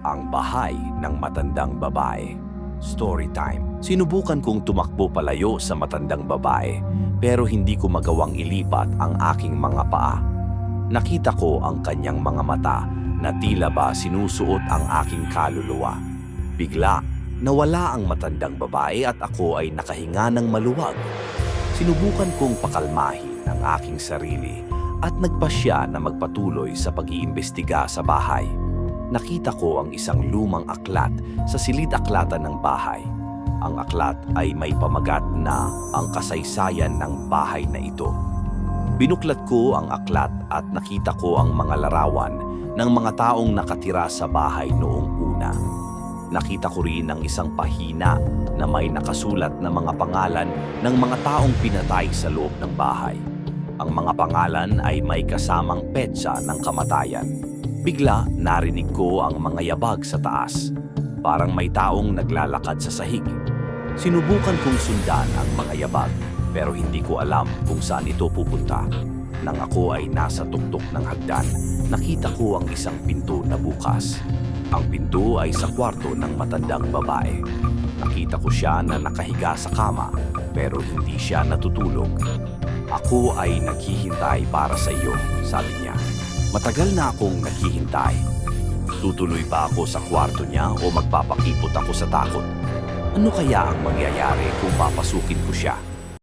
Ang bahay ng matandang babae. Story time. Sinubukan kong tumakbo palayo sa matandang babae pero hindi ko magawang ilipat ang aking mga paa. Nakita ko ang kanyang mga mata na tila ba sinusuot ang aking kaluluwa. Bigla, nawala ang matandang babae at ako ay nakahinga ng maluwag. Sinubukan kong pakalmahin ang aking sarili at nagpasya na magpatuloy sa pag-iimbestiga sa bahay. Nakita ko ang isang lumang aklat sa silid-aklatan ng bahay. Ang aklat ay may pamagat na ang kasaysayan ng bahay na ito. Binuklat ko ang aklat at nakita ko ang mga larawan ng mga taong nakatira sa bahay noong una. Nakita ko rin ang isang pahina na may nakasulat na mga pangalan ng mga taong pinatay sa loob ng bahay. Ang mga pangalan ay may kasamang petsa ng kamatayan. Bigla narinig ko ang mga yabag sa taas. Parang may taong naglalakad sa sahig. Sinubukan kong sundan ang mga yabag pero hindi ko alam kung saan ito pupunta. Nang ako ay nasa tuktok ng hagdan, nakita ko ang isang pinto na bukas. Ang pinto ay sa kwarto ng matandang babae. Nakita ko siya na nakahiga sa kama pero hindi siya natutulog. Ako ay naghihintay para sa iyo, sabi niya. Matagal na akong naghihintay. Tutuloy ba ako sa kwarto niya o magpapakipot ako sa takot? Ano kaya ang mangyayari kung papasukin ko siya?